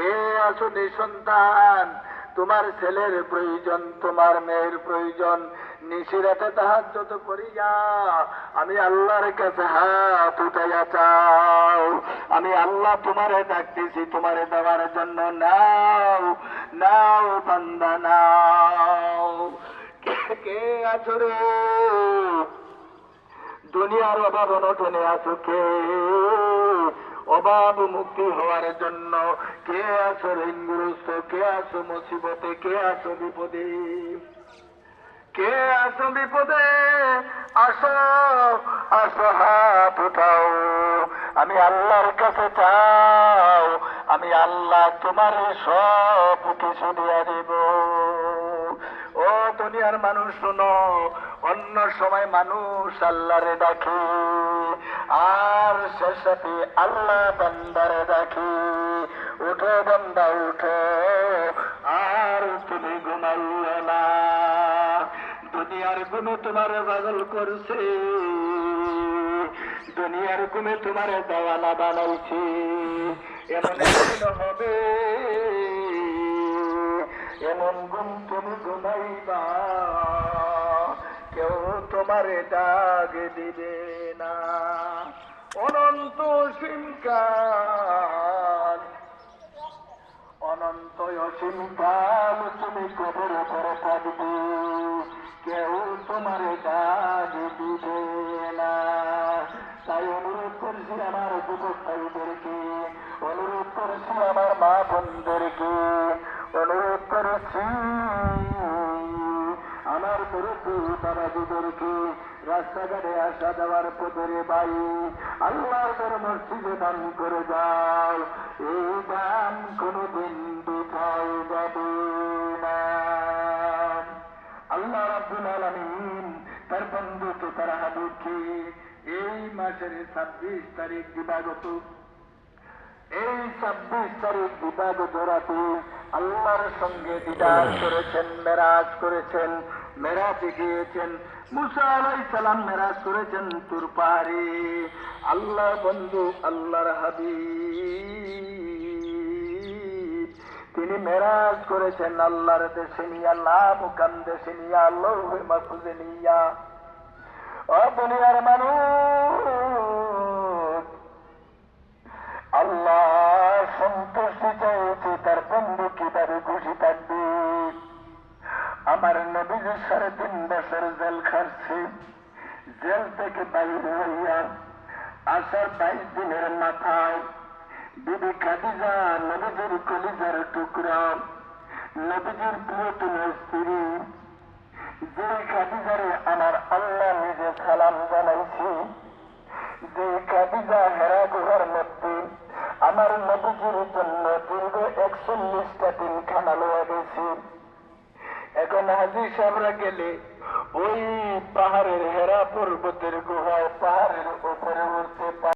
কে আছো নিঃসন্তান? তোমার ছেলের প্রয়োজন, তোমার মেয়ের প্রয়োজন। নিশিরাতে তাহার যত করিয়া, আমি আল্লাহর কাছে হাত উঠাইয়া চাও। আমি আল্লাহ তোমারে ডাকতেছি, তোমারে দেওয়ার জন্য নাও নাও বান্দা, নাও। কে আছো রে? দুনিয়ার অভাব অনটনে আছো কে? অভাব মুক্তি হওয়ার জন্য কে আছো ঋণগ্রস্ত, কে আছো মুসিবতে, কে আছো বিপদে? কে আছো বিপদে? আসো আসো, হাত উঠাও। আমি আল্লাহর কাছে চাও, আমি আল্লাহ তোমার সব কিছু দিয়া দিব। দুনিয়ার মানুষ শোনো, অন্য সময় মানুষ আল্লাহরে ডাকে, আর শেষে আল্লাহ বান্দারে ডাকে। উঠো বান্দা, উঠো, আর তুমি ঘুমাইও না। দুনিয়ার গুণে তোমার পাগল করছে, দুনিয়ার গুণে তোমার দেওয়ানা বানাইছে। এমন হবে এমন গুণ তুমি ঘুমাইবা, কেউ তোমারে ডাক দিবে না। অনন্ত সিমকাল অনন্ত অসীম কাল তুমি কবর করে থাকবে, কেউ তোমার কাজ দিবে না। তাই অনুরোধ করছি আমার যুবক ভাইদেরকে আমার মুরব্বী রাস্তাঘাটে আসা যাওয়ার পথের বাই আল্লাহর মসজিদে দান করে যাও এই দান কোনদিন বিফল যাবে না। আল্লাহ রাব্বুল আলামিন তার বন্ধুকে, তার হাবিবকে এই মাসের ছাব্বিশ তারিখ দিবাগত এই ছাব্বিশ তারিখ দিবাগত রাতে আল্লাহর সঙ্গে দিদার করেছেন, মেরাজ করেছেন। মেরাজে গিয়েছেন মুসা আলাই মেরাজ করেছেন তুর পাহাড়ে আল্লাহ বন্ধু আল্লাহর হাবিব তিনি মেরাজ করেছেন আল্লাহর দেশে নিয়া লা মুকাম দেশে নিয়া আল্লাহ মাসুদে নিয়া ও দুনিয়ার মানুষ আল্লাহ সন্তুষ্টি চাইছে তার বন্ধু কীভাবে খুশি থাকবে আমার সাড়ে তিন বছর জেল খাচ্ছে জেল থেকে বাইরে হইয়া আসার বাইশ দিনের মাথায় বিবি খাদিজা নবীজির কলিজার টুকরা, নবীজির প্রিয়তম স্ত্রী যে খাদিজারে আমার আল্লাহ নিজে সালাম জানাইছি যে খাদিজা হেরা গুহার মধ্যে আমার নবীজির জন্য হাজি সাহেবরা গেলে ওই পাহাড়ের হেরা পর্বতের গুহায় পাহাড়ের উপরে উঠতে পারে